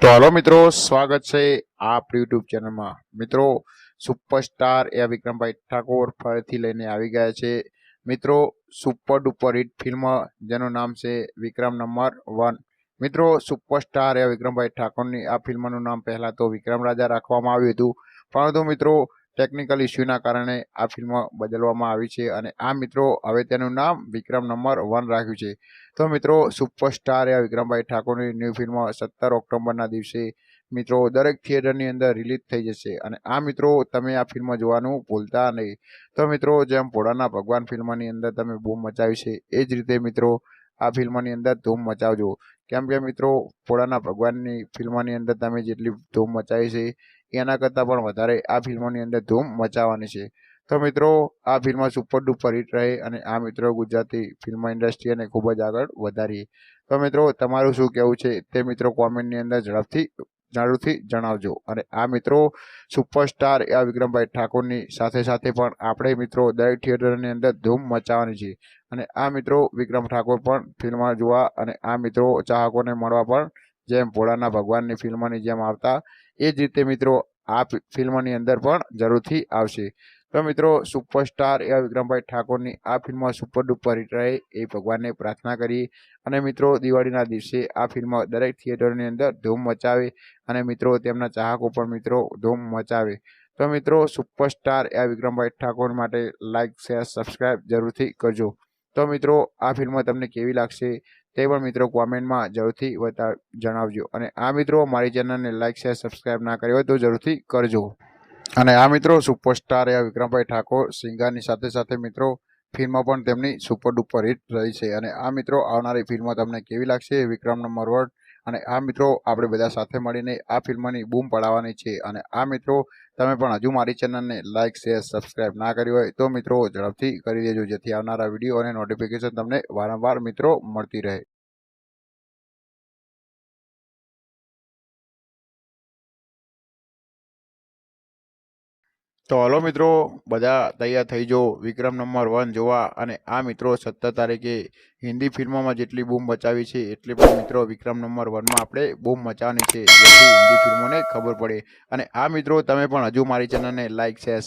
તો હાલો મિત્રો, સ્વાગત છે આપ યુટ્યુબ ચેનલમાં. મિત્રો, સુપરસ્ટાર એ વિક્રમભાઈ ઠાકોર ફરીથી લઈને આવી ગયા છે. મિત્રો, સુપર ડુપર હિટ ફિલ્મ જેનું નામ છે વિક્રમ નંબર વન. મિત્રો, સુપરસ્ટાર એ વિક્રમભાઈ ઠાકોરની આ ફિલ્મનું નામ પહેલાં તો વિક્રમ રાજા રાખવામાં આવ્યું હતું. પરંતુ મિત્રો ટેકનિકલ ઇસ્યુના કારણે આ ફિલ્મ બદલવામાં આવી છે અને આ મિત્રો હવે તેનું નામ વિક્રમ નંબર વન રાખ્યું છે. તો મિત્રો સુપરસ્ટાર એ વિક્રમભાઈ ઠાકોરની ન્યૂ ફિલ્મ સત્તર ઓક્ટોબરના દિવસે મિત્રો દરેક થિયેટરની અંદર રિલીઝ થઈ જશે અને આ મિત્રો તમે આ ફિલ્મ જોવાનું ભૂલતા નહીં. તો મિત્રો, જેમ ભોળાના ભગવાન ફિલ્મની અંદર તમે બૂમ મચાવી છે, એ જ રીતે મિત્રો, આ ફિલ્મની અંદર ધૂમ મચાવજો. કેમ કે મિત્રો ભોળાના ભગવાનની ફિલ્મની અંદર તમે જેટલી ધૂમ મચાવી છે એના કરતાં પણ વધારે આ ફિલ્મોની અંદર ધૂમ મચાવવાની છે. તો મિત્રો, આ ફિલ્મ સુપર ડુપર હિટ રહે અને આ મિત્રો ગુજરાતી ફિલ્મ ઇન્ડસ્ટ્રીને ખૂબ જ આગળ વધારીએ. તો મિત્રો, તમારું શું કહેવું છે તે મિત્રો કોમેન્ટની અંદર ઝડપથી જરૂરથી જણાવજો. અને આ મિત્રો સુપરસ્ટાર આ વિક્રમભાઈ ઠાકોરની સાથે સાથે પણ આપણે મિત્રો દરેક થિયેટરની અંદર ધૂમ મચાવવાની છે. અને આ મિત્રો વિક્રમ ઠાકોર પણ ફિલ્મ જોવા અને આ મિત્રો ચાહકોને મળવા પણ જેમ ભોળાના ભગવાનની ફિલ્મની જેમ આવતા, એ જ રીતે મિત્રો આ ફિલ્મની અંદર પણ જરૂરથી આવશે. તો મિત્રો સુપરસ્ટાર એવા વિક્રમભાઈ ઠાકોરની આ ફિલ્મ સુપર ડુપર હિટ રહે એ ભગવાનને પ્રાર્થના કરી અને મિત્રો દિવાળીના દિવસે આ ફિલ્મ દરેક થિયેટરની અંદર ધૂમ મચાવે અને મિત્રો તેમના ચાહકો પણ મિત્રો ધૂમ મચાવે. તો મિત્રો સુપરસ્ટાર એવા વિક્રમભાઈ ઠાકોર માટે લાઇક શેર, સબસ્ક્રાઈબ જરૂરથી કરજો. તો મિત્રો આ ફિલ્મ તમને કેવી લાગશે? તે પણ મિત્રો કોમેન્ટમાં જરૂરથી જણાવજો. અને આ મિત્રો મારી ચેનલને લાઇક શેર સબસ્ક્રાઈબ ના કરી હોય તો જરૂરથી કરજો. અને આ મિત્રો સુપરસ્ટાર એવા વિક્રમભાઈ ઠાકોર સિંગારની સાથે સાથે મિત્રો ફિલ્મ પણ તેમની સુપર ડુપર હિટ રહી છે. અને આ મિત્રો આવનારી ફિલ્મો તમને કેવી લાગશે વિક્રમ નંબર વન અને આ મિત્રો આપણે બધા સાથે મળીને આ ફિલ્મની બૂમ પડાવવાની છે. અને આ મિત્રો, તમે પણ હજુ મારી ચેનલને લાઇક શેર સબસ્ક્રાઇબ ના કરી હોય તો મિત્રો ઝડપથી કરી દેજો, જેથી આવનારા વીડિયો અને નોટિફિકેશન તમને વારંવાર મિત્રો મળતી રહે. તો હલો મિત્રો, બધા તૈયાર થઈ જાઓ વિક્રમ નંબર વન જોવા અને આ મિત્રો સત્તર તારીખે હિન્દી ફિલ્મોમાં જેટલી બૂમ મચાવી છે, એટલી પણ મિત્રો વિક્રમ નંબર વનમાં આપણે બૂમ મચાવવાની છે, જેથી હિન્દી ફિલ્મોને ખબર પડે. અને આ મિત્રો તમે પણ હજુ મારી ચેનલને લાઇક શેર